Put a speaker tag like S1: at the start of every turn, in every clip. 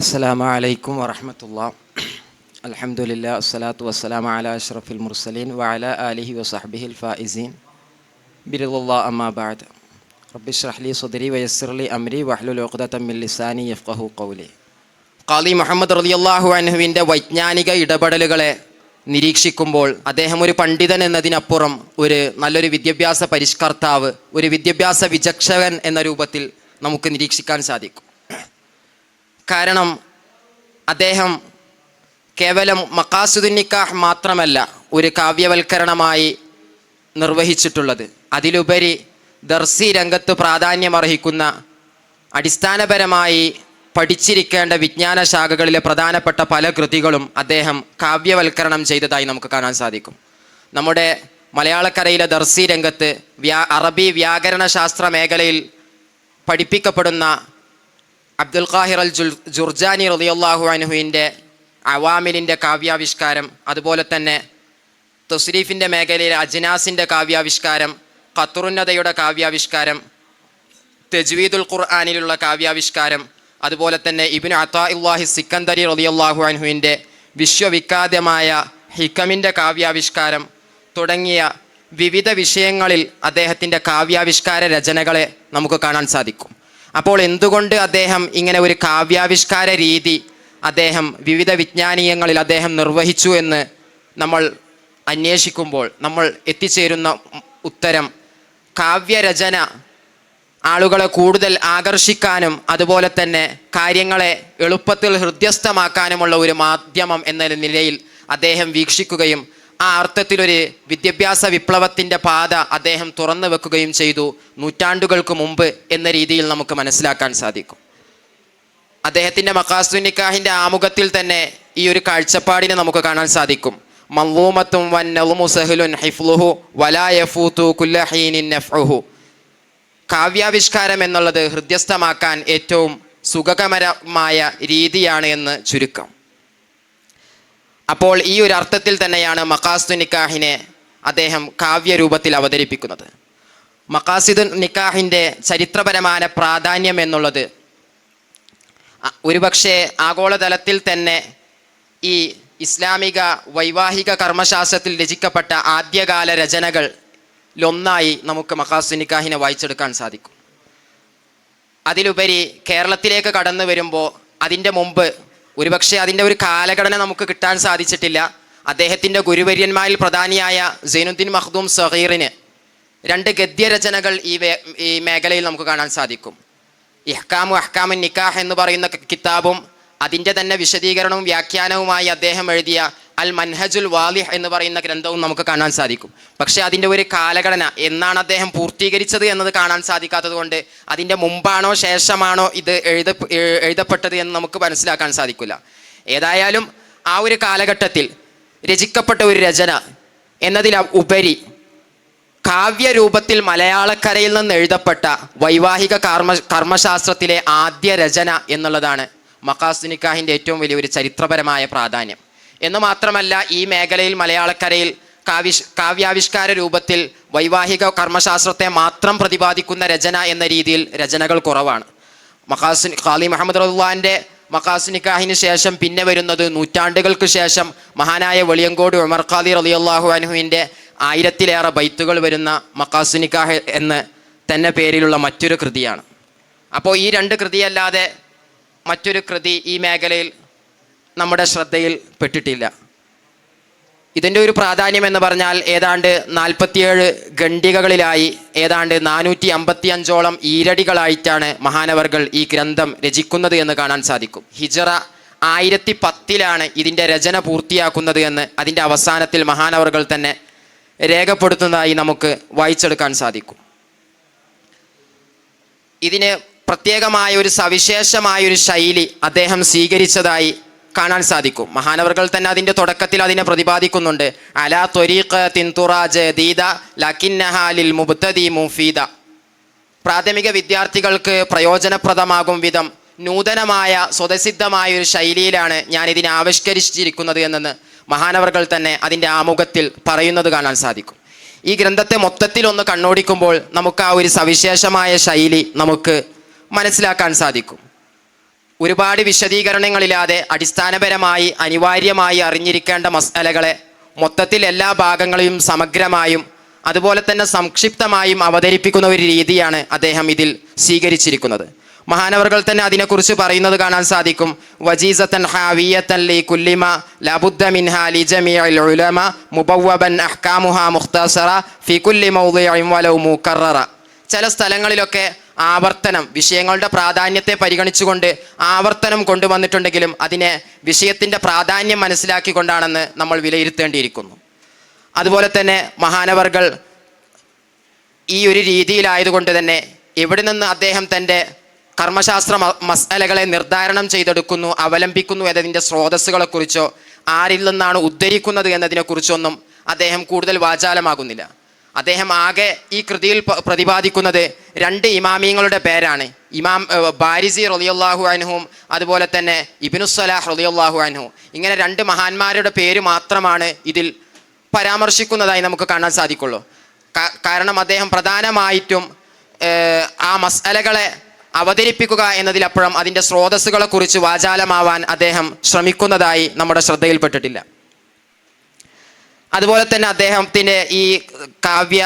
S1: അസ്സലാമു അലൈക്കും വറഹമത്തുള്ള. അലഹമുല്ല അസ്സലാത്തു വസ്സലാം അല അഷ്റഫുൽ മുർസലീൻ വഅല അലിഹി വസഹബിഹിൽ ഫായിസീൻ ബിരുദുള്ള അമ്മാബാദ് റബ്ബി ഷ്രഹ്ലി സുദരി വയസ്സർലി അമ്രി വഹ്ലുൽ ഉഖ്ദത്തം ലിസാനി യഫ്ഖഹു ഖൗലി. ഖാലി മുഹമ്മദ് റളിയല്ലാഹു അൻഹുവിന്റെ വൈജ്ഞാനിക ഇടപെടലുകളെ നിരീക്ഷിക്കുമ്പോൾ അദ്ദേഹം ഒരു പണ്ഡിതൻ എന്നതിനപ്പുറം ഒരു നല്ലൊരു വിദ്യാഭ്യാസ പരിഷ്കർത്താവ് ഒരു വിദ്യാഭ്യാസ വിചക്ഷകൻ എന്ന രൂപത്തിൽ നമുക്ക് നിരീക്ഷിക്കാൻ സാധിക്കും. കാരണം അദ്ദേഹം കേവലം മക്കാസുദുൻ നിക്കാഹ് മാത്രമല്ല ഒരു കാവ്യവൽക്കരണമായി നിർവഹിച്ചിട്ടുള്ളത്. അതിലുപരി ദർസി രംഗത്ത് പ്രാധാന്യമർഹിക്കുന്ന അടിസ്ഥാനപരമായി പഠിച്ചിരിക്കേണ്ട വിജ്ഞാന ശാഖകളിലെ പ്രധാനപ്പെട്ട പല കൃതികളും അദ്ദേഹം കാവ്യവൽക്കരണം ചെയ്തതായി നമുക്ക് കാണാൻ സാധിക്കും. നമ്മുടെ മലയാളക്കരയിലെ ദർസി രംഗത്ത് വ്യാ അറബി വ്യാകരണ ശാസ്ത്ര മേഖലയിൽ പഠിപ്പിക്കപ്പെടുന്ന അബ്ദുൽ ഖാഹിർ അൽ ജുൽ ജുർജാനി റളിയല്ലാഹു അനുഹുവിന്റെ അവാമിലിന്റെ കാവ്യാവിഷ്കാരം അതുപോലെ തന്നെ തസ്രീഫിന്റെ മേഖലയിലെ അജ്നാസിന്റെ കാവ്യാവിഷ്കാരം ഖത്തുറുന്നതയുടെ കാവ്യാവിഷ്കാരം തെജ്വീദുൽ ഖുർആാനിലുള്ള കാവ്യാവിഷ്കാരം അതുപോലെ തന്നെ ഇബിൻ അത്താ ഇല്ലാഹി സിക്കന്ദരി റളിയല്ലാഹു അനുഹുവിന്റെ വിശ്വവിഖ്യാതമായ ഹിക്കമിന്റെ കാവ്യാവിഷ്കാരം തുടങ്ങിയ വിവിധ വിഷയങ്ങളിൽ അദ്ദേഹത്തിന്റെ കാവ്യാവിഷ്കാര രചനകളെ നമുക്ക് കാണാൻ സാധിക്കും. അപ്പോൾ എന്തുകൊണ്ട് അദ്ദേഹം ഇങ്ങനെ ഒരു കാവ്യാവിഷ്കാര രീതി അദ്ദേഹം വിവിധ വിജ്ഞാനീയങ്ങളിൽ അദ്ദേഹം നിർവഹിച്ചു എന്ന് നമ്മൾ അന്വേഷിക്കുമ്പോൾ നമ്മൾ എത്തിച്ചേരുന്ന ഉത്തരം കാവ്യരചന ആളുകളെ കൂടുതൽ ആകർഷിക്കാനും അതുപോലെ തന്നെ കാര്യങ്ങളെ എളുപ്പത്തിൽ ഹൃദ്യസ്ഥമാക്കാനുമുള്ള ഒരു മാധ്യമം എന്ന നിലയിൽ അദ്ദേഹം വീക്ഷിക്കുകയും ആ അർത്ഥത്തിലൊരു വിദ്യാഭ്യാസ വിപ്ലവത്തിന്റെ പാത അദ്ദേഹം തുറന്നു വെക്കുകയും ചെയ്തു നൂറ്റാണ്ടുകൾക്ക് മുമ്പ് എന്ന രീതിയിൽ നമുക്ക് മനസ്സിലാക്കാൻ സാധിക്കും. അദ്ദേഹത്തിന്റെ മക്കാസുനിക്കാഹിന്റെ ആമുഖത്തിൽ തന്നെ ഈ ഒരു കാഴ്ചപ്പാടിനെ നമുക്ക് കാണാൻ സാധിക്കും. മല്ലൂമത്തും വൻ നളുമു സഹലുൻ ഹിഫ്ലുഹു വലായഫൂത്തു കുല്ലഹീനിൻ നഫ്ഹു കാവ്യാവിഷ്കാരം എന്നുള്ളത് ഹൃദ്യസ്ഥമാക്കാൻ ഏറ്റവും സുഖകരമായ രീതിയാണ് എന്ന് ചുരുക്കം. അപ്പോൾ ഈ ഒരു അർത്ഥത്തിൽ തന്നെയാണ് മക്കാസ്തു നിക്കാഹിനെ അദ്ദേഹം കാവ്യരൂപത്തിൽ അവതരിപ്പിക്കുന്നത്. മക്കാസിദ് നിക്കാഹിന്റെ ചരിത്രപരമായ പ്രാധാന്യം എന്നുള്ളത് ഒരുപക്ഷെ ആഗോളതലത്തിൽ തന്നെ ഈ ഇസ്ലാമിക വൈവാഹിക കർമ്മശാസ്ത്രത്തിൽ രചിക്കപ്പെട്ട ആദ്യകാല രചനകൾ ലൊന്നായി നമുക്ക് മക്കാസു നിക്കാഹിനെ വായിച്ചെടുക്കാൻ സാധിക്കും. അതിലുപരി കേരളത്തിലേക്ക് കടന്നു വരുമ്പോൾ അതിന്റെ മുമ്പ് ഒരുപക്ഷെ അതിന്റെ ഒരു കാലഘടന നമുക്ക് കിട്ടാൻ സാധിച്ചിട്ടില്ല. അദ്ദേഹത്തിന്റെ ഗുരുവര്യന്മാരിൽ പ്രധാനിയായ സൈനുദ്ദീൻ മഖ്ദൂം സഹീറിന് രണ്ട് ഗദ്യരചനകൾ ഈ ഈ മേഖലയിൽ നമുക്ക് കാണാൻ സാധിക്കും. ഇഹ്കാമു അഹ്കാമൻ നിക്കാഹ് എന്ന് പറയുന്ന കിതാബും അതിന്റെ തന്നെ വിശദീകരണവും വ്യാഖ്യാനവുമായി അദ്ദേഹം എഴുതിയ അൽ മൻഹജുൽ വാലിഹ് എന്ന് പറയുന്ന ഗ്രന്ഥവും നമുക്ക് കാണാൻ സാധിക്കും. പക്ഷേ അതിന്റെ ഒരു കാലഘടന എന്നാണ് അദ്ദേഹം പൂർത്തീകരിച്ചത് എന്നത് കാണാൻ സാധിക്കാത്തത് കൊണ്ട് അതിന്റെ മുമ്പാണോ ശേഷമാണോ ഇത് എഴുത എഴുതപ്പെട്ടത് എന്ന് നമുക്ക് മനസ്സിലാക്കാൻ സാധിക്കില്ല. ഏതായാലും ആ ഒരു കാലഘട്ടത്തിൽ രചിക്കപ്പെട്ട ഒരു രചന എന്നതിൽ ഉപരി കാവ്യരൂപത്തിൽ മലയാളക്കരയിൽ നിന്ന് എഴുതപ്പെട്ട വൈവാഹിക കർമ്മ കർമ്മശാസ്ത്രത്തിലെ ആദ്യ രചന എന്നുള്ളതാണ് മക്കാസുനിക്കാഹിന്റെ ഏറ്റവും വലിയൊരു ചരിത്രപരമായ പ്രാധാന്യം. എന്ന് മാത്രമല്ല ഈ മേഖലയിൽ മലയാളക്കരയിൽ കാവിഷ് കാവ്യാവിഷ്കാര രൂപത്തിൽ വൈവാഹിക കർമ്മശാസ്ത്രത്തെ മാത്രം പ്രതിപാദിക്കുന്ന രചന എന്ന രീതിയിൽ രചനകൾ കുറവാണ്. മഹാസു ഖാലി മുഹമ്മദ് റഹ്ലാന്റെ മഹാസുനിക്കാഹിന് നിക്കാഹിന് ശേഷം പിന്നെ വരുന്നത് നൂറ്റാണ്ടുകൾക്ക് ശേഷം മഹാനായ വെളിയങ്കോട് ഉമർ ഖാദി റളിയല്ലാഹു അനുഹുവിന്റെ ആയിരത്തിലേറെ ബൈത്തുകൾ വരുന്ന മക്കാസുനിക്കാഹ് എന്ന് തന്നെ പേരിലുള്ള മറ്റൊരു കൃതിയാണ്. അപ്പോൾ ഈ രണ്ട് കൃതിയല്ലാതെ മറ്റൊരു കൃതി ഈ മേഖലയിൽ നമ്മുടെ ശ്രദ്ധയിൽ പെട്ടിട്ടില്ല. ഇതിന്റെ ഒരു പ്രാധാന്യം എന്ന് പറഞ്ഞാൽ ഏതാണ്ട് നാൽപ്പത്തിയേഴ് ഖണ്ഡികകളിലായി ഏതാണ്ട് നാനൂറ്റി അമ്പത്തി അഞ്ചോളം ഈരടികളായിട്ടാണ് മഹാനവർകൾ ഈ ഗ്രന്ഥം രചിക്കുന്നത് എന്ന് കാണാൻ സാധിക്കും. ഹിജറ ആയിരത്തി പത്തിലാണ് ഇതിന്റെ രചന പൂർത്തിയാക്കുന്നത് എന്ന് അതിന്റെ അവസാനത്തിൽ മഹാനവർകൾ തന്നെ രേഖപ്പെടുത്തുന്നതായി നമുക്ക് വായിച്ചെടുക്കാൻ സാധിക്കും. ഇതിന് പ്രത്യേകമായ ഒരു സവിശേഷമായ ഒരു ശൈലി അദ്ദേഹം സ്വീകരിച്ചതായി കാണാൻ സാധിക്കും. മഹാനവർകൾ തന്നെ അതിന്റെ തുടക്കത്തിൽ അതിനെ പ്രതിപാദിക്കുന്നുണ്ട്. അലാ ത്വരീഖ തിൻതുറാജ് ദീദ ലക്കിന്നഹാലിൽ മുബ്തദി മുഫീദ. പ്രാഥമിക വിദ്യാർത്ഥികൾക്ക് പ്രയോജനപ്രദമാകും വിധം നൂതനമായ സ്വതസിദ്ധമായ ഒരു ശൈലിയിലാണ് ഞാൻ ഇതിനെ ആവിഷ്കരിച്ചിരിക്കുന്നത് എന്നെന്ന് മഹാനവർകൾ തന്നെ അതിന്റെ ആമുഖത്തിൽ പറയുന്നത് കാണാൻ സാധിക്കും. ഈ ഗ്രന്ഥത്തെ മൊത്തത്തിൽ ഒന്ന് കണ്ണോടിക്കുമ്പോൾ നമുക്ക് ആ ഒരു സവിശേഷമായ ശൈലി നമുക്ക് മനസ്സിലാക്കാൻ സാധിക്കും. ഒരുപാട് വിശദീകരണങ്ങളില്ലാതെ അടിസ്ഥാനപരമായി അനിവാര്യമായി അറിഞ്ഞിരിക്കേണ്ട മസലകളെ മൊത്തത്തിൽ എല്ലാ ഭാഗങ്ങളെയും സമഗ്രമായും അതുപോലെ തന്നെ സംക്ഷിപ്തമായും അവതരിപ്പിക്കുന്ന ഒരു രീതിയാണ് അദ്ദേഹം ഇതിൽ സ്വീകരിച്ചിരിക്കുന്നത്. മഹാനവറുകൾ തന്നെ അതിനെക്കുറിച്ച് പറയുന്നത് കാണാൻ സാധിക്കും. വജീസത്തൻ ഹാവിയത്തൻ ലി കുല്ലിമ ലബുദ്ധ മിൻഹ ലി ജമീഇൽ ഉലമ മുബവ്വബൻ അഹ്കാമുഹ മുഖ്തസറ ഫി കുല്ലി വലൗ മുകററ ചില സ്ഥലങ്ങളിലൊക്കെ ആവർത്തനം വിഷയങ്ങളുടെ പ്രാധാന്യത്തെ പരിഗണിച്ചുകൊണ്ട് ആവർത്തനം കൊണ്ടുവന്നിട്ടുണ്ടെങ്കിലും അതിനെ വിഷയത്തിന്റെ പ്രാധാന്യം മനസ്സിലാക്കിക്കൊണ്ടാണെന്ന് നമ്മൾ വിലയിരുത്തേണ്ടിയിരിക്കുന്നു. അതുപോലെ തന്നെ മഹാനവർകൾ ഈ ഒരു രീതിയിലായതുകൊണ്ട് തന്നെ എവിടെ നിന്ന് അദ്ദേഹം തന്റെ കർമ്മശാസ്ത്ര മസലകളെ നിർദ്ധാരണം ചെയ്തെടുക്കുന്നു അവലംബിക്കുന്നു എന്നതിന്റെ സ്രോതസ്സുകളെക്കുറിച്ചോ ആരിൽ നിന്നാണ് ഉദ്ധരിക്കുന്നത് എന്നതിനെക്കുറിച്ചൊന്നും അദ്ദേഹം കൂടുതൽ വാചാലമാകുന്നില്ല. അദ്ദേഹം ആകെ ഈ കൃതിയിൽ പ്രതിപാദിക്കുന്നത് രണ്ട് ഇമാമിയങ്ങളുടെ പേരാണ്. ഇമാം ബാരിസി റളിയല്ലാഹു അൻഹും അതുപോലെ തന്നെ ഇബിനുസലാഹ് റളിയല്ലാഹു അൻഹു. ഇങ്ങനെ രണ്ട് മഹാന്മാരുടെ പേര് മാത്രമാണ് ഇതിൽ പരാമർശിക്കുന്നതായി നമുക്ക് കാണാൻ സാധിക്കുള്ളൂ. കാരണം അദ്ദേഹം പ്രധാനമായിട്ടും ആ മസലകളെ അവതരിപ്പിക്കുക എന്നതിലപ്പുറം അതിന്റെ സ്രോതസ്സുകളെ കുറിച്ച് വാചാലമാവാൻ അദ്ദേഹം ശ്രമിക്കുന്നതായി നമ്മുടെ ശ്രദ്ധയിൽപ്പെട്ടിട്ടില്ല. അതുപോലെ തന്നെ അദ്ദേഹത്തിന്റെ ഈ കാവ്യ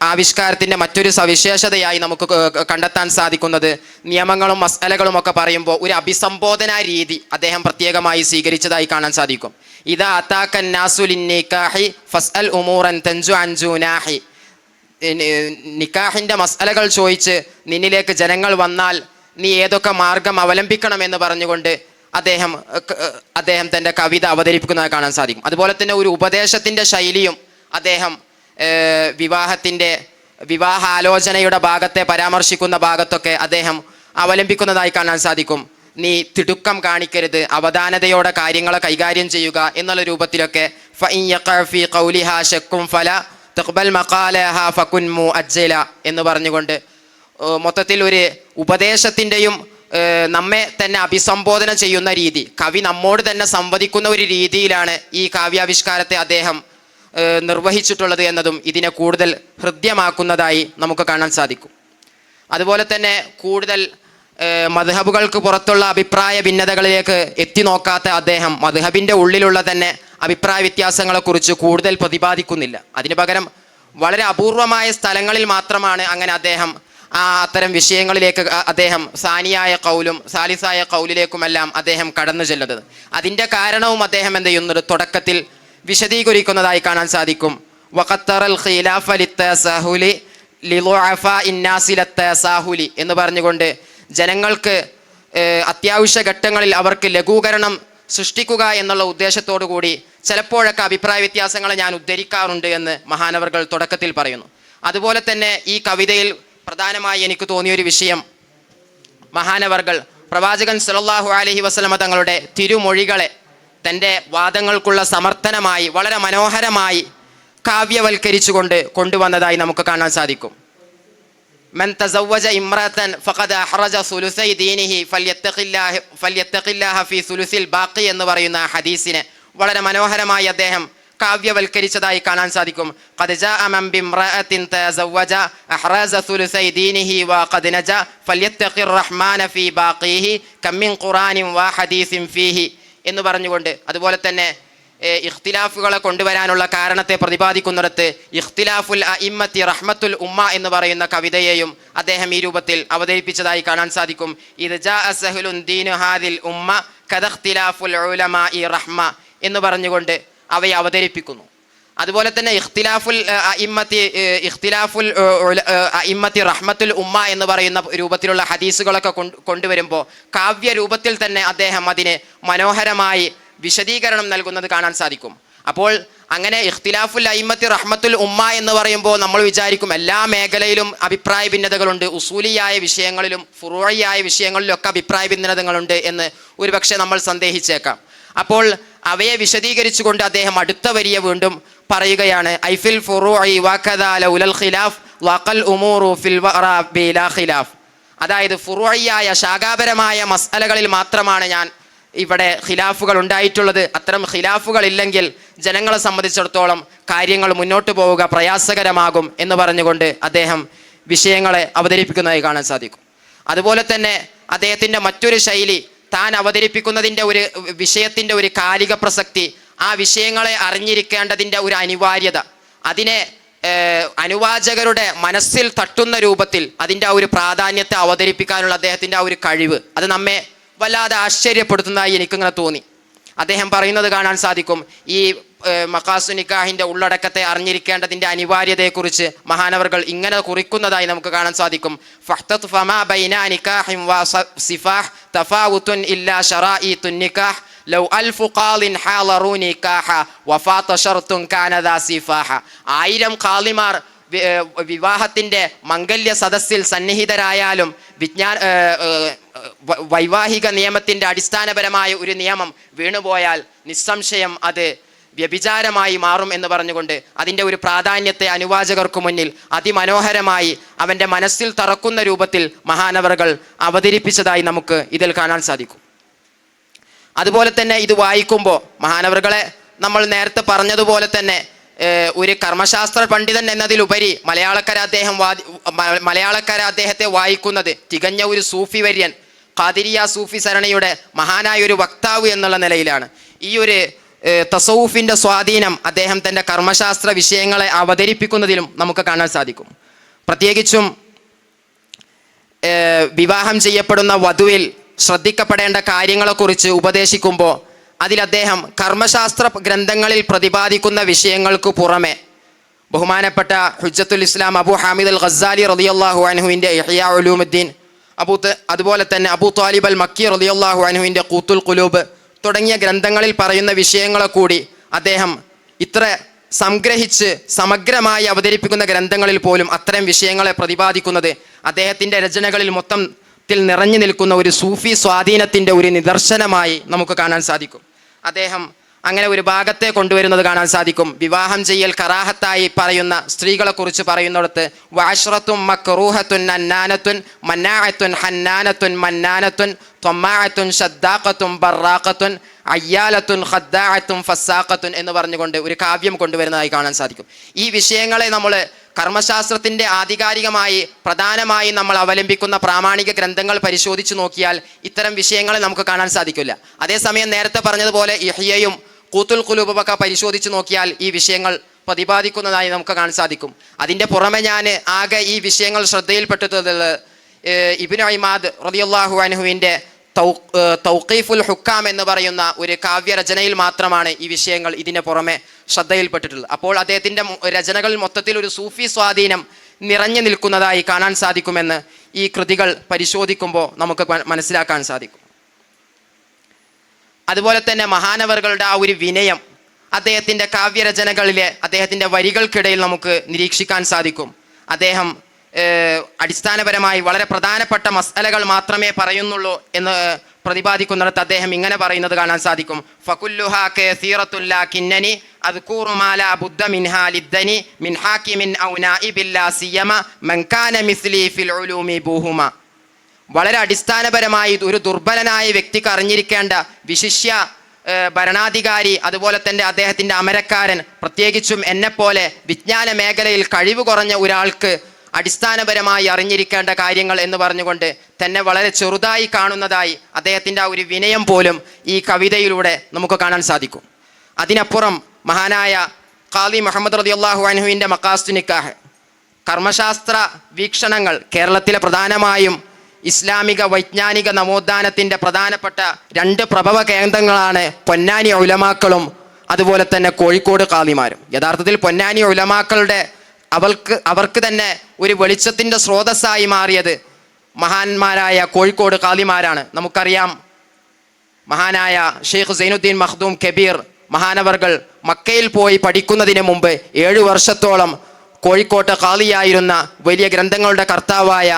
S1: ആവിഷ്കാരത്തിന്റെ മറ്റൊരു സവിശേഷതയായി നമുക്ക് കണ്ടെത്താൻ സാധിക്കുന്നത് നിയമങ്ങളും മസലകളും ഒക്കെ പറയുമ്പോൾ ഒരു അഭിസംബോധന രീതി അദ്ദേഹം പ്രത്യേകമായി സ്വീകരിച്ചതായി കാണാൻ സാധിക്കും. ഇതാ അത്താക്കൻ ഫസ് ഫസ്അൽ ഉമൂറൻ തഞ്ചു അഞ്ചുനാഹി നിക്കാഹിന്റെ മസലകൾ ചോദിച്ച് നിന്നിലേക്ക് ജനങ്ങൾ വന്നാൽ നീ ഏതൊക്കെ മാർഗം അവലംബിക്കണമെന്ന് പറഞ്ഞുകൊണ്ട് അദ്ദേഹം അദ്ദേഹം തന്റെ കവിത അവതരിപ്പിക്കുന്നത് കാണാൻ സാധിക്കും. അതുപോലെ തന്നെ ഒരു ഉപദേശത്തിന്റെ ശൈലിയും അദ്ദേഹം വിവാഹത്തിന്റെ വിവാഹാലോചനയുടെ ഭാഗത്തെ പരാമർശിക്കുന്ന ഭാഗത്തൊക്കെ അദ്ദേഹം അവലംബിക്കുന്നതായി കാണാൻ സാധിക്കും. നീ തിടുക്കം കാണിക്കരുത് അവധാനതയോടെ കാര്യങ്ങളെ കൈകാര്യം ചെയ്യുക എന്നുള്ള രൂപത്തിലൊക്കെ ഫല തഖ്ബൽ ഫകുൻ മുഅജ്ജല എന്ന് പറഞ്ഞുകൊണ്ട് മൊത്തത്തിൽ ഒരു ഉപദേശത്തിന്റെയും നമ്മെ തന്നെ അഭിസംബോധന ചെയ്യുന്ന രീതി കവി നമ്മോട് തന്നെ സംവദിക്കുന്ന ഒരു രീതിയിലാണ് ഈ കാവ്യാവിഷ്കാരത്തെ അദ്ദേഹം നിർവഹിച്ചിട്ടുള്ളത് എന്നതും ഇതിനെ കൂടുതൽ ഹൃദ്യമാക്കുന്നതായി നമുക്ക് കാണാൻ സാധിക്കും. അതുപോലെ തന്നെ കൂടുതൽ മധുഹബുകൾക്ക് പുറത്തുള്ള അഭിപ്രായ ഭിന്നതകളിലേക്ക് എത്തി നോക്കാത്ത അദ്ദേഹം മധുഹബിന്റെ ഉള്ളിലുള്ള തന്നെ അഭിപ്രായ വ്യത്യാസങ്ങളെക്കുറിച്ച് കൂടുതൽ പ്രതിപാദിക്കുന്നില്ല. അതിനു പകരം വളരെ അപൂർവമായ സ്ഥലങ്ങളിൽ മാത്രമാണ് അങ്ങനെ അദ്ദേഹം ആ അത്തരം വിഷയങ്ങളിലേക്ക് അദ്ദേഹം സാനിയായ കൗലും സാലിസായ കൗലിലേക്കുമെല്ലാം അദ്ദേഹം കടന്നു ചെല്ലുന്നത്. അതിന്റെ കാരണവും അദ്ദേഹം എന്ത് ചെയ്യുന്നത്? തുടക്കത്തിൽ വിശദീകരിക്കുന്നതായി കാണാൻ സാധിക്കും. വഖത്തറൽ ഖിലാഫ ലിത്തസാഹുലി എന്ന് പറഞ്ഞുകൊണ്ട് ജനങ്ങൾക്ക് അത്യാവശ്യ ഘട്ടങ്ങളിൽ അവർക്ക് ലഘൂകരണം സൃഷ്ടിക്കുക എന്നുള്ള ഉദ്ദേശത്തോടു കൂടി ചിലപ്പോഴൊക്കെ അഭിപ്രായ വ്യത്യാസങ്ങളെ ഞാൻ ഉദ്ധരിക്കാറുണ്ട് എന്ന് മഹാനവർകൾ തുടക്കത്തിൽ പറയുന്നു. അതുപോലെ തന്നെ ഈ കവിതയിൽ പ്രധാനമായി എനിക്ക് തോന്നിയൊരു വിഷയം മഹാനവർകൾ പ്രവാചകൻ സല്ലല്ലാഹു അലൈഹി വസല്ലമ തങ്ങളുടെ തിരുമൊഴികളെ തൻ്റെ വാദങ്ങൾക്കുള്ള സമർത്ഥനമായി വളരെ മനോഹരമായി കാവ്യവൽക്കരിച്ചുകൊണ്ട് കൊണ്ടുവന്നതായി നമുക്ക് കാണാൻ സാധിക്കും من تزوج امرأة فقد أحرج ثلثي دينه فليتق الله فليتق الله في ثلث الباقي എന്ന് പറയുന്ന ആ ഹദീസിനെ വളരെ മനോഹരമായി അദ്ദേഹം കാവ്യവൽക്കരിച്ചതായി കാണാൻ സാധിക്കും. എന്ന് പറഞ്ഞുകൊണ്ട് അതുപോലെ തന്നെ ഇഖ്തിലാഫുകളെ കൊണ്ടുവരാനുള്ള കാരണത്തെ പ്രതിപാദിക്കുന്നിടത്ത് ഇഖ്തിലാഫുൽ ഇമ്മത്തി റഹ്മത്തുൽ ഉമ്മ എന്ന് പറയുന്ന കവിതയെയും അദ്ദേഹം ഈ രൂപത്തിൽ അവതരിപ്പിച്ചതായി കാണാൻ സാധിക്കും. ഇത് ജാഅസഹുലുദ്ദീനു ഹാദിൽ ഉമ്മ കഥഖ്തിലാഫുൽ ഉലമ ഇ റഹ്മ എന്ന് പറഞ്ഞുകൊണ്ട് അവയെ അവതരിപ്പിക്കുന്നു. അതുപോലെ തന്നെ ഇഖ്തിലാഫുൽ ഇമ്മത്തി ഇഖ്തിലാഫുൽ അഇമ്മത്തി റഹ്മത്തുൽ ഉമ്മ എന്ന് പറയുന്ന രൂപത്തിലുള്ള ഹദീസുകളൊക്കെ കൊണ്ട് കൊണ്ടുവരുമ്പോൾ കാവ്യ രൂപത്തിൽ തന്നെ അദ്ദേഹം അതിന് മനോഹരമായി വിശദീകരണം നൽകുന്നത് കാണാൻ സാധിക്കും. അപ്പോൾ അങ്ങനെ ഇഖ്തിലാഫുൽ അയിമത്തി റഹ്മത്തുൽ ഉമ്മ എന്ന് പറയുമ്പോൾ നമ്മൾ വിചാരിക്കും എല്ലാ മേഖലയിലും അഭിപ്രായ ഭിന്നതകളുണ്ട് ഉസൂലിയായ വിഷയങ്ങളിലും ഫുറോയായ വിഷയങ്ങളിലൊക്കെ അഭിപ്രായ ഭിന്നതകളുണ്ട് എന്ന് ഒരുപക്ഷെ നമ്മൾ സന്ദേഹിച്ചേക്കാം. അപ്പോൾ അവയെ വിശദീകരിച്ചുകൊണ്ട് അദ്ദേഹം അടുത്ത വരിയ വീണ്ടും പറയുകയാണ് ഐഫിൽ ഖിലാഫ് അതായത് ഫുറുഅയ്യായ ശാഖാപരമായ മസലകളിൽ മാത്രമാണ് ഞാൻ ഇവിടെ ഖിലാഫുകൾ ഉണ്ടായിട്ടുള്ളത്. അത്തരം ഖിലാഫുകൾ ഇല്ലെങ്കിൽ ജനങ്ങളെ സംബന്ധിച്ചിടത്തോളം കാര്യങ്ങൾ മുന്നോട്ട് പോവുക പ്രയാസകരമാകും എന്ന് പറഞ്ഞുകൊണ്ട് അദ്ദേഹം വിഷയങ്ങളെ അവതരിപ്പിക്കുന്നതായി കാണാൻ സാധിക്കും. അതുപോലെ തന്നെ അദ്ദേഹത്തിന്റെ മറ്റൊരു ശൈലി താൻ അവതരിപ്പിക്കുന്നതിന്റെ ഒരു വിഷയത്തിന്റെ ഒരു കാലിക പ്രസക്തി ആ വിഷയങ്ങളെ അറിഞ്ഞിരിക്കേണ്ടതിന്റെ ഒരു അനിവാര്യത അതിനെ അനുവാചകരുടെ മനസ്സിൽ തട്ടുന്ന രൂപത്തിൽ അതിന്റെ ആ ഒരു പ്രാധാന്യത്തെ അവതരിപ്പിക്കാനുള്ള അദ്ദേഹത്തിന്റെ ആ ഒരു കഴിവ് അത് നമ്മെ വല്ലാതെ ആശ്ചര്യപ്പെടുത്തുന്നതായി എനിക്കിങ്ങനെ തോന്നി. അദ്ദേഹം പറയുന്നത് കാണാൻ സാധിക്കും ഈ മഖാസു നിക്കാഹിന്റെ ഉള്ളടക്കത്തെ അറിഞ്ഞിരിക്കേണ്ടതിന്റെ അനിവാര്യതയെക്കുറിച്ച് മഹാനവർകൾ ഇങ്ങനെ കുറിക്കുന്നതായി നമുക്ക് കാണാൻ സാധിക്കും. ഫമാ ബൈന നിക്കാഹിം സിഫാഹ് ഇല്ലാ സിഫാഹ. ആയിരം കാലിമാർ വിവാഹത്തിന്റെ മംഗല്യ സദസ്സിൽ സന്നിഹിതരായാലും വിജ്ഞാന വൈവാഹിക നിയമത്തിന്റെ അടിസ്ഥാനപരമായ ഒരു നിയമം വീണുപോയാൽ നിസ്സംശയം അത് വ്യഭിചാരമായി മാറും എന്ന് പറഞ്ഞുകൊണ്ട് അതിന്റെ ഒരു പ്രാധാന്യത്തെ അനുവാചകർക്ക് മുന്നിൽ അതിമനോഹരമായി അവന്റെ മനസ്സിൽ തറക്കുന്ന രൂപത്തിൽ മഹാനവറുകൾ അവതരിപ്പിച്ചതായി നമുക്ക് ഇതിൽ കാണാൻ സാധിക്കും. അതുപോലെ തന്നെ ഇത് വായിക്കുമ്പോൾ മഹാനവറുകളെ നമ്മൾ നേരത്തെ പറഞ്ഞതുപോലെ തന്നെ ഒരു കർമ്മശാസ്ത്ര പണ്ഡിതൻ എന്നതിലുപരി മലയാളക്കര അദ്ദേഹം വാദി മലയാളക്കര അദ്ദേഹത്തെ വായിക്കുന്നത് തികഞ്ഞ ഒരു സൂഫി വര്യൻ ഖാദിരിയ സൂഫി സരണിയുടെ മഹാനായ ഒരു വക്താവ് എന്നുള്ള നിലയിലാണ്. ഈ ഒരു ഏഹ്, തസൗഫിന്റെ സ്വാധീനം അദ്ദേഹം തന്റെ കർമ്മശാസ്ത്ര വിഷയങ്ങളെ അവതരിപ്പിക്കുന്നതിലും നമുക്ക് കാണാൻ സാധിക്കും. പ്രത്യേകിച്ചും വിവാഹം ചെയ്യപ്പെടുന്ന വധുവിൽ ശ്രദ്ധിക്കപ്പെടേണ്ട കാര്യങ്ങളെക്കുറിച്ച് ഉപദേശിക്കുമ്പോൾ അതിൽ അദ്ദേഹം കർമ്മശാസ്ത്ര ഗ്രന്ഥങ്ങളിൽ പ്രതിപാദിക്കുന്ന വിഷയങ്ങൾക്ക് പുറമെ ബഹുമാനപ്പെട്ട ഹുജ്ജത്തുൽ ഇസ്ലാം അബു ഹാമിദ് അൽ ഖസാലി റളിയല്ലാഹു അനഹുവിന്റെ ഇഹ്യാ ഉലൂമുദ്ദീൻ അതുപോലെ തന്നെ അബു താലിബ് അൽ മക്കി റളിയല്ലാഹു അനഹുവിന്റെ കൂത്തുൽ കുലൂബ് തുടങ്ങിയ ഗ്രന്ഥങ്ങളിൽ പറയുന്ന വിഷയങ്ങളെ കൂടി അദ്ദേഹം ഇത്ര സംഗ്രഹിച്ച് സമഗ്രമായി അവതരിപ്പിക്കുന്ന ഗ്രന്ഥങ്ങളിൽ പോലും അത്തരം വിഷയങ്ങളെ പ്രതിപാദിക്കുന്നത് അദ്ദേഹത്തിന്റെ രചനകളിൽ മൊത്തത്തിൽ നിറഞ്ഞു നിൽക്കുന്ന ഒരു സൂഫി സ്വാധീനത്തിന്റെ ഒരു നിദർശനമായി നമുക്ക് കാണാൻ സാധിക്കും. അദ്ദേഹം അങ്ങനെ ഒരു ഭാഗത്തെ കൊണ്ടുവരുന്നത് കാണാൻ സാധിക്കും. വിവാഹം ചെയ്യൽ കറാഹത്തായി പറയുന്ന സ്ത്രീകളെ കുറിച്ച് പറയുന്നിടത്ത് വാഷ്റത്തും മക്റൂഹത്തുൻ അന്നാനത്തുൻ മന്നാഅത്തുൻ ഹന്നാനത്തുൻ മന്നാനത്തുൻ തൊമ്മാഅത്തുൻ ഷദ്ദാഖത്തും ബറാഖത്തുൻ അയ്യാലത്തുൻ ഖദ്ദാഅത്തുൻ ഫസാഖത്തുൻ എന്ന് പറഞ്ഞുകൊണ്ട് ഒരു കാവ്യം കൊണ്ടുവരുന്നതായി കാണാൻ സാധിക്കും. ഈ വിഷയങ്ങളെ നമ്മൾ കർമ്മശാസ്ത്രത്തിന്റെ ആധികാരികമായി പ്രധാനമായി നമ്മൾ അവലംബിക്കുന്ന പ്രാമാണിക ഗ്രന്ഥങ്ങൾ പരിശോധിച്ചു നോക്കിയാൽ ഇത്തരം വിഷയങ്ങളെ നമുക്ക് കാണാൻ സാധിക്കില്ല. അതേസമയം നേരത്തെ പറഞ്ഞതുപോലെ ഇഹ്യയും കൂത്തുൽ കുലൂബൊക്കെ പരിശോധിച്ച് നോക്കിയാൽ ഈ വിഷയങ്ങൾ പ്രതിപാദിക്കുന്നതായി നമുക്ക് കാണാൻ സാധിക്കും. അതിന്റെ പുറമെ ഞാൻ ആകെ ഈ വിഷയങ്ങൾ ശ്രദ്ധയിൽപ്പെട്ടത് ഇബിൻ അയ്മാദ് റളിയല്ലാഹു അൻഹുവിന്റെ തൗ- തൗഖീഫുൽ ഹുക്കാം എന്ന് പറയുന്ന ഒരു കാവ്യരചനയിൽ മാത്രമാണ് ഈ വിഷയങ്ങൾ ഇതിന് പുറമെ ശ്രദ്ധയിൽപ്പെട്ടിട്ടുള്ളത്. അപ്പോൾ അദ്ദേഹത്തിന്റെ രചനകൾ മൊത്തത്തിൽ ഒരു സൂഫി സ്വാധീനം നിറഞ്ഞു നിൽക്കുന്നതായി കാണാൻ സാധിക്കുമെന്ന് ഈ കൃതികൾ പരിശോധിക്കുമ്പോൾ നമുക്ക് മനസ്സിലാക്കാൻ സാധിക്കും. അതുപോലെ തന്നെ മഹാനവറുകളുടെ ആ ഒരു വിനയം അദ്ദേഹത്തിന്റെ കാവ്യരചനകളിലെ അദ്ദേഹത്തിന്റെ വരികൾക്കിടയിൽ നമുക്ക് നിരീക്ഷിക്കാൻ സാധിക്കും. അദ്ദേഹം അടിസ്ഥാനപരമായി വളരെ പ്രധാനപ്പെട്ട മസലകൾ മാത്രമേ പറയുന്നുള്ളൂ എന്ന് പ്രതിപാദിക്കുന്നിടത്ത് അദ്ദേഹം ഇങ്ങനെ പറയുന്നത് കാണാൻ സാധിക്കും. ഫകുല്ലുഹാ സീറത്തുല്ല കിന്നനി അത് മാ ലാ ബുദ്ദ മിൻഹാ ലിദ്ദനി മിൻ ഹാക്കിമിൻ ഔ നായിബില്ലാ സിയമ മൻകാന മിസ്ലി ഫിൽ ഉലൂമി ബൂഹുമ. വളരെ അടിസ്ഥാനപരമായി ഒരു ദുർബലനായ വ്യക്തിക്ക് അറിഞ്ഞിരിക്കേണ്ട വിശിഷ്യ ഭരണാധികാരി അതുപോലെ തന്നെ അദ്ദേഹത്തിന്റെ അമരക്കാരൻ പ്രത്യേകിച്ചും എന്നെപ്പോലെ വിജ്ഞാന മേഖലയിൽ കഴിവ് കുറഞ്ഞ ഒരാൾക്ക് അടിസ്ഥാനപരമായി അറിഞ്ഞിരിക്കേണ്ട കാര്യങ്ങൾ എന്ന് പറഞ്ഞുകൊണ്ട് തന്നെ വളരെ ചെറുതായി കാണുന്നതായി അദ്ദേഹത്തിന്റെ ആ ഒരു വിനയം പോലും ഈ കവിതയിലൂടെ നമുക്ക് കാണാൻ സാധിക്കും. അതിനപ്പുറം മഹാനായ ഖാലി മുഹമ്മദ് റളിയല്ലാഹു അനഹുവിന്റെ മക്കാസ്തു നിക്കാഹ്. കർമ്മശാസ്ത്ര വീക്ഷണങ്ങൾ കേരളത്തിലെ പ്രധാനമായും ഇസ്ലാമിക വൈജ്ഞാനിക നവോത്ഥാനത്തിന്റെ പ്രധാനപ്പെട്ട രണ്ട് പ്രഭവ കേന്ദ്രങ്ങളാണ് പൊന്നാനി ഒലമാക്കളും അതുപോലെ തന്നെ കോഴിക്കോട് കാളിമാരും യഥാർത്ഥത്തിൽ പൊന്നാനി ഒലമാക്കളുടെ അവൾക്ക് അവർക്ക് തന്നെ ഒരു വെളിച്ചത്തിന്റെ സ്രോതസ്സായി മാറിയത് മഹാന്മാരായ കോഴിക്കോട് കാളിമാരാണ് നമുക്കറിയാം മഹാനായ ഷെയ്ഖ് സൈനുദ്ദീൻ മഖ്ദൂം കബീർ മഹാനവർകൾ മക്കയിൽ പോയി പഠിക്കുന്നതിന് മുമ്പ് ഏഴു വർഷത്തോളം കോഴിക്കോട്ട് കാളിയായിരുന്ന വലിയ ഗ്രന്ഥങ്ങളുടെ കർത്താവായ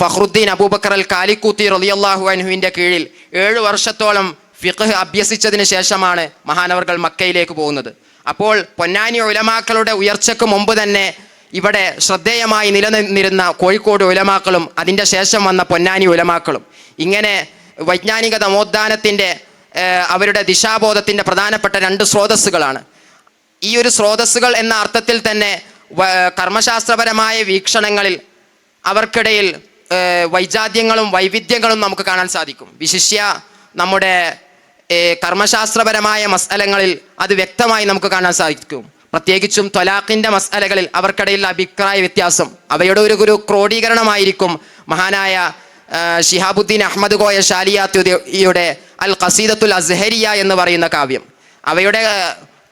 S1: ഫഹ്റുദ്ദീൻ അബൂബക്കർ അൽ കാലിക്കൂത്തി റളിയല്ലാഹു അൻഹുവിന്റെ കീഴിൽ ഏഴു വർഷത്തോളം ഫിഖ് അഭ്യസിച്ചതിന് ശേഷമാണ് മഹാനവർകൾ മക്കയിലേക്ക് പോകുന്നത്. അപ്പോൾ പൊന്നാനി ഉലമാക്കളുടെ ഉയർച്ചയ്ക്ക് മുമ്പ് തന്നെ ഇവിടെ ശ്രദ്ധേയമായി നിലനിന്നിരുന്ന കോഴിക്കോട് ഉലമാക്കളും അതിന്റെ ശേഷം വന്ന പൊന്നാനി ഉലമാക്കളും. ഇങ്ങനെ വൈജ്ഞാനിക തമോദ്ധാനത്തിന്റെ അവരുടെ ദിശാബോധത്തിന്റെ പ്രധാനപ്പെട്ട രണ്ട് സ്രോതസ്സുകളാണ്. ഈ ഒരു സ്രോതസ്സുകൾ എന്ന അർത്ഥത്തിൽ തന്നെ കർമ്മശാസ്ത്രപരമായ വീക്ഷണങ്ങളിൽ അവർക്കിടയിൽ വൈജാത്യങ്ങളും വൈവിധ്യങ്ങളും നമുക്ക് കാണാൻ സാധിക്കും. വിശിഷ്യ നമ്മുടെ കർമ്മശാസ്ത്രപരമായ മസലങ്ങളിൽ അത് വ്യക്തമായി നമുക്ക് കാണാൻ സാധിക്കും. പ്രത്യേകിച്ചും ത്വലാഖിന്റെ മസലകളിൽ അവർക്കിടയിൽ അഭിപ്രായ വ്യത്യാസം. അവയുടെ ഒരു ഒരു ക്രോഡീകരണമായിരിക്കും മഹാനായ ഷിഹാബുദ്ദീൻ അഹമ്മദ് കോയ ഷാലിയാത്തിയുടെ അൽ ഖസീദത്തുൽ അസ്ഹരിയ എന്ന് പറയുന്ന കാവ്യം. അവയുടെ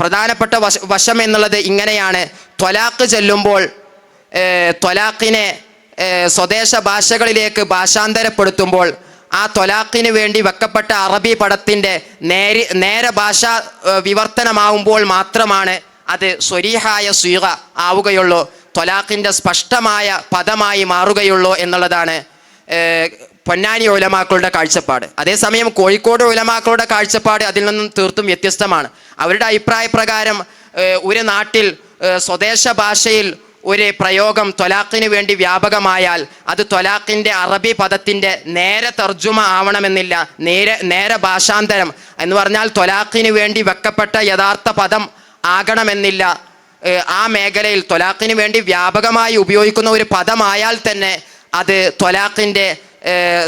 S1: പ്രധാനപ്പെട്ട വശ എന്നുള്ളത് ഇങ്ങനെയാണ്. ത്വലാഖ് ചെല്ലുമ്പോൾ ത്വലാഖിനെ സ്വദേശ ഭാഷകളിലേക്ക് ഭാഷാന്തരപ്പെടുത്തുമ്പോൾ ആ ത്വലാഖിന് വേണ്ടി വെക്കപ്പെട്ട അറബി പടത്തിന്റെ നേരി നേര ഭാഷ വിവർത്തനമാവുമ്പോൾ മാത്രമാണ് അത് സ്വരീഹായ സ്വീക ആവുകയുള്ളൂ. തൊലാഖിന്റെ സ്പഷ്ടമായ പദമായി മാറുകയുള്ളൂ എന്നുള്ളതാണ് പൊന്നാനി ഒലമാക്കളുടെ കാഴ്ചപ്പാട്. അതേസമയം കോഴിക്കോട് ഒലമാക്കളുടെ കാഴ്ചപ്പാട് അതിൽ നിന്നും തീർത്തും വ്യത്യസ്തമാണ്. അവരുടെ അഭിപ്രായ പ്രകാരം ഒരു നാട്ടിൽ സ്വദേശ ഭാഷയിൽ ഒരു പ്രയോഗം ത്വലാഖിന് വേണ്ടി വ്യാപകമായാൽ അത് തൊലാഖിന്റെ അറബി പദത്തിന്റെ നേരെ തർജുമ ആവണമെന്നില്ല നേരെ നേരെ ഭാഷാന്തരം. എന്ന് പറഞ്ഞാൽ ത്വലാഖിന് വേണ്ടി വെക്കപ്പെട്ട യഥാർത്ഥ പദം ആകണമെന്നില്ല. ആ മേഖലയിൽ ത്വലാഖിന് വേണ്ടി വ്യാപകമായി ഉപയോഗിക്കുന്ന ഒരു പദമായാൽ തന്നെ അത് തൊലാഖിന്റെ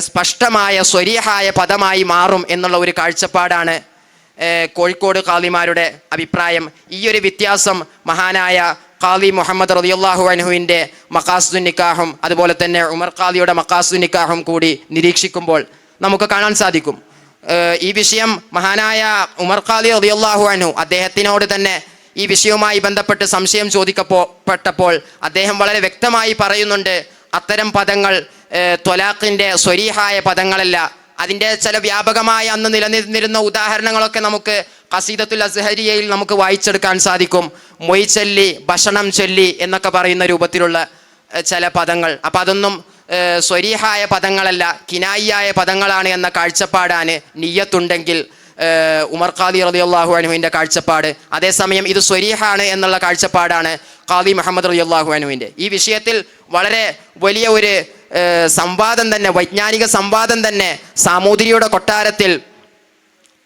S1: സ്പഷ്ടമായ സ്വരീഹായ പദമായി മാറും എന്നുള്ള ഒരു കാഴ്ചപ്പാടാണ് കോഴിക്കോട് കാളിമാരുടെ അഭിപ്രായം. ഈ ഒരു വ്യത്യാസം മഹാനായ ഖാലി മുഹമ്മദ് റളിയല്ലാഹു അനഹുവിന്റെ മക്കാസുൻ നിക്കാഹും അതുപോലെ തന്നെ ഉമർ ഖാദിയുടെ മക്കാസുൻ നിക്കാഹും കൂടി നിരീക്ഷിക്കുമ്പോൾ നമുക്ക് കാണാൻ സാധിക്കും. ഈ വിഷയം മഹാനായ ഉമർ ഖാലി റളിയല്ലാഹു അൻഹു അദ്ദേഹത്തിനോട് തന്നെ ഈ വിഷയവുമായി ബന്ധപ്പെട്ട് സംശയം ചോദിക്കപ്പെട്ടപ്പോൾ അദ്ദേഹം വളരെ വ്യക്തമായി പറയുന്നുണ്ട് അത്തരം പദങ്ങൾ ത്വലാഖിന്റെ സ്വരീഹായ പദങ്ങളല്ല അതിന്റെ ചില വ്യാപകമായ അന്ന് നിലനിന്നിരുന്ന ഉദാഹരണങ്ങളൊക്കെ നമുക്ക് കസീദത്തുൽ അസ്ഹരിയയിൽ നമുക്ക് വായിച്ചെടുക്കാൻ സാധിക്കും. മൊയ് ചൊല്ലി ഭക്ഷണം ചൊല്ലി എന്നൊക്കെ പറയുന്ന രൂപത്തിലുള്ള ചില പദങ്ങൾ. അപ്പം അതൊന്നും സ്വരീഹായ പദങ്ങളല്ല കിനായിയായ പദങ്ങളാണ് എന്ന കാഴ്ചപ്പാടാണ് നീയത്തുണ്ടെങ്കിൽ ഉമർ ഖാദി റലി അള്ളാഹു അനുവിന്റെ കാഴ്ചപ്പാട്. അതേസമയം ഇത് സ്വരീഹാണ് എന്നുള്ള കാഴ്ചപ്പാടാണ് ഖാദി മുഹമ്മദ് റലി അള്ളാഹു അനുവിന്റെ ഈ വിഷയത്തിൽ വളരെ വലിയ ഒരു സംവാദം തന്നെ വൈജ്ഞാനിക സംവാദം തന്നെ സാമൂതിരിയുടെ കൊട്ടാരത്തിൽ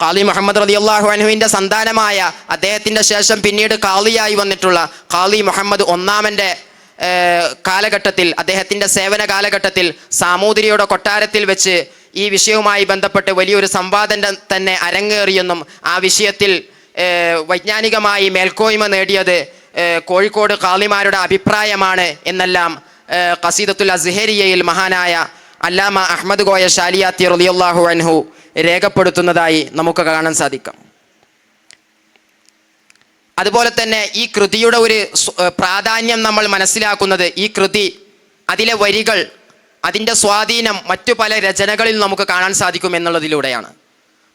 S1: ഖാലി മുഹമ്മദ് റലി അള്ളാഹു അനുവിന്റെ സന്താനമായ അദ്ദേഹത്തിന്റെ ശേഷം പിന്നീട് കാളിയായി വന്നിട്ടുള്ള ഖാലി മുഹമ്മദ് ഒന്നാമന്റെ കാലഘട്ടത്തിൽ അദ്ദേഹത്തിന്റെ സേവന കാലഘട്ടത്തിൽ സാമൂതിരിയുടെ കൊട്ടാരത്തിൽ വെച്ച് ഈ വിഷയവുമായി ബന്ധപ്പെട്ട് വലിയൊരു സംവാദം തന്നെ അരങ്ങേറിയെന്നും ആ വിഷയത്തിൽ വൈജ്ഞാനികമായി മേൽക്കോയ്മ നേടിയത് കോഴിക്കോട് കാളിമാരുടെ അഭിപ്രായമാണ് എന്നെല്ലാം കസീദത്തുൽ അസ്ഹരിയയിൽ മഹാനായ അല്ലാമ അഹമ്മദ് ഗോയ ഷാലിയാത്തി റളിയല്ലാഹു അൻഹു രേഖപ്പെടുത്തുന്നതായി നമുക്ക് കാണാൻ സാധിക്കും. അതുപോലെ തന്നെ ഈ കൃതിയുടെ ഒരു പ്രാധാന്യം നമ്മൾ മനസ്സിലാക്കുന്നത് ഈ കൃതി അതിലെ വരികൾ അതിന്റെ സ്വാധീനം മറ്റു പല രചനകളിൽ നമുക്ക് കാണാൻ സാധിക്കും എന്നുള്ളതിലൂടെയാണ്.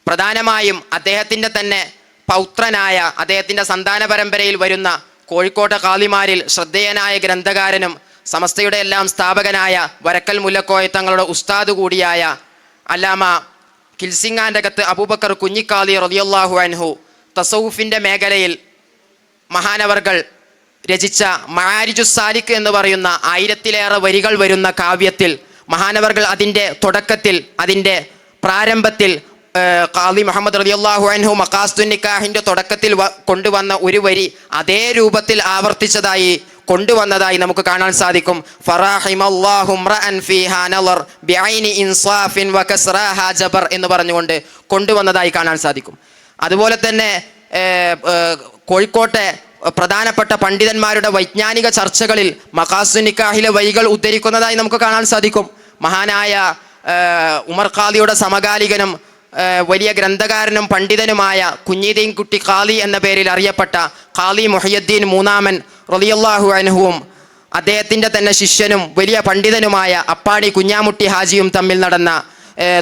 S1: പ്രധാനമായും അദ്ദേഹത്തിന്റെ തന്നെ പൗത്രനായ അദ്ദേഹത്തിന്റെ സന്താന പരമ്പരയിൽ വരുന്ന കോഴിക്കോട്ടെ കാളിമാരിൽ ശ്രദ്ധേയനായ ഗ്രന്ഥകാരനും സമസ്തയുടെ എല്ലാം സ്ഥാപകനായ വരക്കൽ മുല്ലക്കോയ തങ്ങളുടെ ഉസ്താദ് കൂടിയായ അല്ലാമ കിൽസിങ്ങാന്റെ കത്ത് അബൂബക്കർ കുഞ്ഞിക്കാലി റളിയല്ലാഹു അൻഹു തസൗഫിന്റെ മേഖലയിൽ മഹാനവർകൾ രചിച്ച മഹാരിജു സാലിഖ് എന്ന് പറയുന്ന ആയിരത്തിലേറെ വരികൾ വരുന്ന കാവ്യത്തിൽ മഹാനവർകൾ അതിന്റെ തുടക്കത്തിൽ അതിന്റെ പ്രാരംഭത്തിൽ ഖാദി മുഹമ്മദ് റളിയല്ലാഹു അൻഹു മക്കാസ്തു നിക്കാഹിന്റെ തുടക്കത്തിൽ കൊണ്ടുവന്ന ഒരു വരി അതേ രൂപത്തിൽ ആവർത്തിച്ചതായി കൊണ്ടുവന്നതായി നമുക്ക് കാണാൻ സാധിക്കും. എന്ന് പറഞ്ഞുകൊണ്ട് കൊണ്ടുവന്നതായി കാണാൻ സാധിക്കും. അതുപോലെ തന്നെ കോഴിക്കോട്ടെ പ്രധാനപ്പെട്ട പണ്ഡിതന്മാരുടെ വൈജ്ഞാനിക ചർച്ചകളിൽ മഖാസു നിക്കാഹിലെ വൈകൾ ഉദ്ധരിക്കുന്നതായി നമുക്ക് കാണാൻ സാധിക്കും. മഹാനായ ഉമർ ഖാദിയുടെ സമകാലികനും വലിയ ഗ്രന്ഥകാരനും പണ്ഡിതനുമായ കുഞ്ഞീദീൻ കുട്ടി ഖാലി എന്ന പേരിൽ അറിയപ്പെട്ട ഖാലി മുഹയ്യുദ്ദീൻ മൂന്നാമൻ റളിയല്ലാഹു അൻഹുവും അദ്ദേഹത്തിന്റെ തന്നെ ശിഷ്യനും വലിയ പണ്ഡിതനുമായ അപ്പാടി കുഞ്ഞാമുട്ടി ഹാജിയും തമ്മിൽ നടന്ന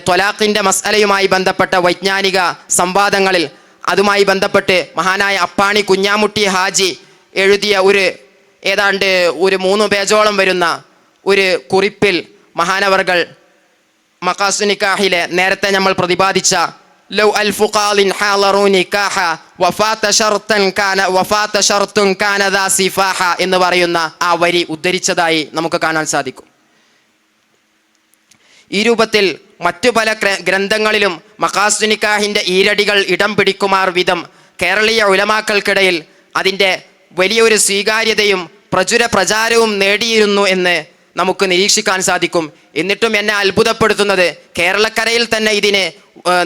S1: തൊലാഖിന്റെ മസ്അലയുമായി ബന്ധപ്പെട്ട വൈജ്ഞാനിക സംവാദങ്ങളിൽ അതുമായി ബന്ധപ്പെട്ട് മഹാനായ അപ്പാണി കുഞ്ഞാമുട്ടി ഹാജി എഴുതിയ ഒരു ഏതാണ്ട് ഒരു മൂന്ന് പേജോളം വരുന്ന ഒരു കുറിപ്പിൽ മഹാനവർകൾ മക്കാസുനിക്കാഹിലെ നേരത്തെ നമ്മൾ പ്രതിപാദിച്ച ലൗ അൽ ഫുഖാലിൻ നിക്കാഹ വഫാത്ത ഷർത്തൻ കാന സിഫാഹ എന്ന് പറയുന്ന ആ വരി ഉദ്ധരിച്ചതായി നമുക്ക് കാണാൻ സാധിക്കും. ഈ രൂപത്തിൽ മറ്റു പല ഗ്രന്ഥങ്ങളിലും മഖാസു നിക്കാഹിന്റെ ഈരടികൾ ഇടം പിടിക്കുമാർ വിധം കേരളീയ ഉലമാക്കൾക്കിടയിൽ അതിന്റെ വലിയൊരു സ്വീകാര്യതയും പ്രചുര പ്രചാരവും നേടിയിരുന്നു എന്ന് നമുക്ക് നിരീക്ഷിക്കാൻ സാധിക്കും. എന്നിട്ടും എന്നെ അത്ഭുതപ്പെടുത്തുന്നത് കേരളക്കരയിൽ തന്നെ ഇതിന്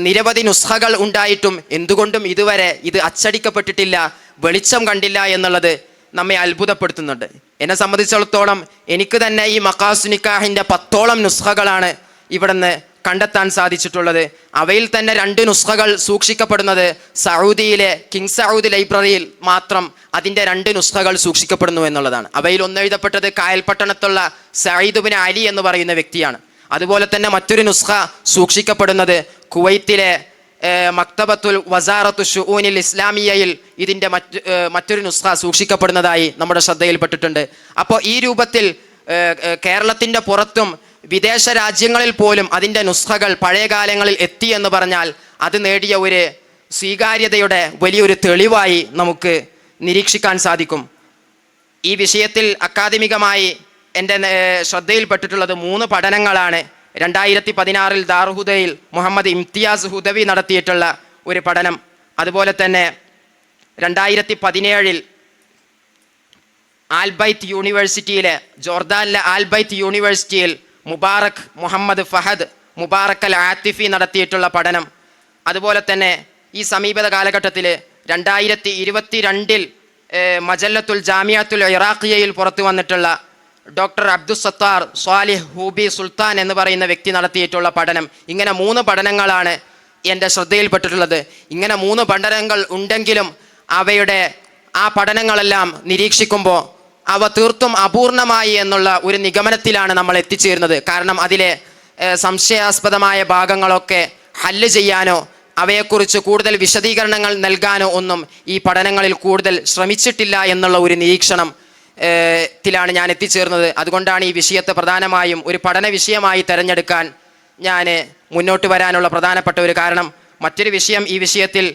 S1: നിരവധി നുസ്ഖകൾ ഉണ്ടായിട്ടും എന്തുകൊണ്ടും ഇതുവരെ ഇത് അച്ചടിക്കപ്പെട്ടിട്ടില്ല വെളിച്ചം കണ്ടില്ല എന്നുള്ളത് നമ്മെ അത്ഭുതപ്പെടുത്തുന്നുണ്ട്. എന്നെ സംബന്ധിച്ചിടത്തോളം എനിക്ക് തന്നെ ഈ മക്കാസുനിക്കാഹിന്റെ പത്തോളം നുസ്ഖകളാണ് ഇവിടുന്ന് കണ്ടെത്താൻ സാധിച്ചിട്ടുള്ളത്. അവയിൽ തന്നെ രണ്ട് നുസ്ഖകൾ സൂക്ഷിക്കപ്പെടുന്നത് സൗദിയിലെ കിങ് സൗദ് ലൈബ്രറിയിൽ മാത്രം അതിന്റെ രണ്ട് നുസ്ഖകൾ സൂക്ഷിക്കപ്പെടുന്നു എന്നുള്ളതാണ്. അവയിൽ ഒന്നെഴുതപ്പെട്ടത് കായൽപട്ടണത്തുള്ള സയ്യിദുബിൻ അലി എന്ന് പറയുന്ന വ്യക്തിയാണ്. അതുപോലെ തന്നെ മറ്റൊരു നുസ്ഖ സൂക്ഷിക്കപ്പെടുന്നത് കുവൈത്തിലെ മക്തബത്തുൽ വസാറത്തു ഷുഊനിൽ ഇസ്ലാമിയയിൽ ഇതിന്റെ മറ്റ് മറ്റൊരു നുസ്ഖ സൂക്ഷിക്കപ്പെടുന്നതായി നമ്മുടെ ശ്രദ്ധയിൽപ്പെട്ടിട്ടുണ്ട്. അപ്പോൾ ഈ രൂപത്തിൽ കേരളത്തിന്റെ പുറത്തും വിദേശ രാജ്യങ്ങളിൽ പോലും അതിന്റെ നുസ്ഖകൾ പഴയ കാലങ്ങളിൽ എത്തി എന്ന് പറഞ്ഞാൽ അത് നേടിയ ഒരു സ്വീകാര്യതയുടെ വലിയൊരു തെളിവായി നമുക്ക് നിരീക്ഷിക്കാൻ സാധിക്കും. ഈ വിഷയത്തിൽ അക്കാദമികമായി എന്റെ ശ്രദ്ധയിൽപ്പെട്ടിട്ടുള്ളത് മൂന്ന് പഠനങ്ങളാണ്. രണ്ടായിരത്തി പതിനാറിൽ ദാർഹുദയിൽ മുഹമ്മദ് ഇംതിയാസ് ഹുദവി നടത്തിയിട്ടുള്ള ഒരു പഠനം. അതുപോലെ തന്നെ രണ്ടായിരത്തി പതിനേഴിൽ ആൽബൈത്ത് യൂണിവേഴ്സിറ്റിയിലെ ജോർദാനിലെ ആൽബൈത്ത് യൂണിവേഴ്സിറ്റിയിൽ മുബാറക് മുഹമ്മദ് ഫഹദ് മുബാറക് അൽ ആത്തിഫി നടത്തിയിട്ടുള്ള പഠനം. അതുപോലെ തന്നെ ഈ സമീപത കാലഘട്ടത്തിൽ രണ്ടായിരത്തി ഇരുപത്തി രണ്ടിൽ മജല്ലത്തുൽ ജാമിയത്തുൽ ഇറാഖിയയിൽ പുറത്തു വന്നിട്ടുള്ള doctor Abdul Sattar Salih Hubi Sultan എന്ന് പറയുന്ന വ്യക്തി നടത്തിയിട്ടുള്ള പഠനം. ഇങ്ങനെ മൂന്ന് പഠനങ്ങളാണ് എന്റെ ശ്രദ്ധയിൽപ്പെട്ടിട്ടുള്ളത്. ഇങ്ങനെ മൂന്ന് പഠനങ്ങൾ ഉണ്ടെങ്കിലും അവയുടെ ആ പഠനങ്ങളെല്ലാം നിരീക്ഷിക്കുമ്പോൾ അവ തീർത്തും അപൂർണമായി എന്നുള്ള ഒരു നിഗമനത്തിലാണ് നമ്മൾ എത്തിച്ചേരുന്നത്. കാരണം അതിലെ സംശയാസ്പദമായ ഭാഗങ്ങളൊക്കെ ഹല്ല് ചെയ്യാനോ അവയെക്കുറിച്ച് കൂടുതൽ വിശദീകരണങ്ങൾ നൽകാനോ ഒന്നും ഈ പഠനങ്ങളിൽ കൂടുതൽ ശ്രമിച്ചിട്ടില്ല എന്നുള്ള ഒരു നിരീക്ഷണം ത്തിലാണ് ഞാൻ എത്തിച്ചേർന്നത്. അതുകൊണ്ടാണ് ഈ വിഷയത്തെ പ്രധാനമായും ഒരു പഠന വിഷയമായി തിരഞ്ഞെടുക്കാൻ ഞാൻ മുന്നോട്ട് വരാനുള്ള പ്രധാനപ്പെട്ട ഒരു കാരണം. മറ്റൊരു വിഷയം ഈ വിഷയത്തിൽ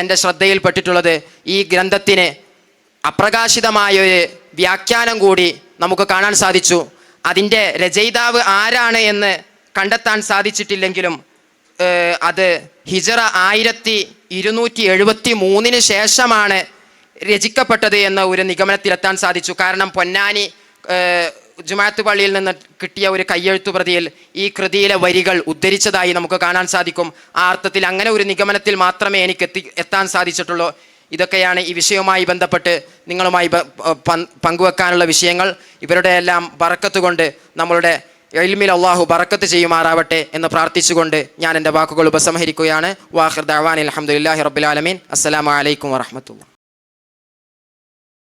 S1: എന്റെ ശ്രദ്ധയിൽപ്പെട്ടിട്ടുള്ളത് ഈ ഗ്രന്ഥത്തിന് അപ്രകാശിതമായ ഒരു വ്യാഖ്യാനം കൂടി നമുക്ക് കാണാൻ സാധിച്ചു. അതിന്റെ രചയിതാവ് ആരാണ് എന്ന് കണ്ടെത്താൻ സാധിച്ചിട്ടില്ലെങ്കിലും അത് ഹിജറ ആയിരത്തി ഇരുന്നൂറ്റി എഴുപത്തി മൂന്നിന് ശേഷമാണ് രചിക്കപ്പെട്ടത് എന്ന ഒരു നിഗമനത്തിലെത്താൻ സാധിച്ചു. കാരണം പൊന്നാനി ജുമാത്ത് പള്ളിയിൽ നിന്ന് കിട്ടിയ ഒരു കയ്യെഴുത്തു പ്രതിയിൽ ഈ കൃതിയിലെ വരികൾ ഉദ്ധരിച്ചതായി നമുക്ക് കാണാൻ സാധിക്കും. ആ അർത്ഥത്തിൽ അങ്ങനെ ഒരു നിഗമനത്തിൽ മാത്രമേ എനിക്ക് എത്തി എത്താൻ സാധിച്ചിട്ടുള്ളൂ. ഇതൊക്കെയാണ് ഈ വിഷയവുമായി ബന്ധപ്പെട്ട് നിങ്ങളുമായി പങ്കുവെക്കാനുള്ള വിഷയങ്ങൾ. ഇവരുടെ എല്ലാം ബറക്കത്ത് കൊണ്ട് നമ്മളുടെ എൽമിൽ അള്ളാഹു ബറക്കത്ത് ചെയ്യുമാറാവട്ടെ എന്ന് പ്രാർത്ഥിച്ചുകൊണ്ട് ഞാൻ എന്റെ വാക്കുകൾ ഉപസംഹരിക്കുകയാണ്. വാഹിർ ദവാൻ അലഹമുല്ലാഹി റബ്ബുലാലമീൻ അസ്സലാമു അലൈക്കും വറഹമത്തുള്ള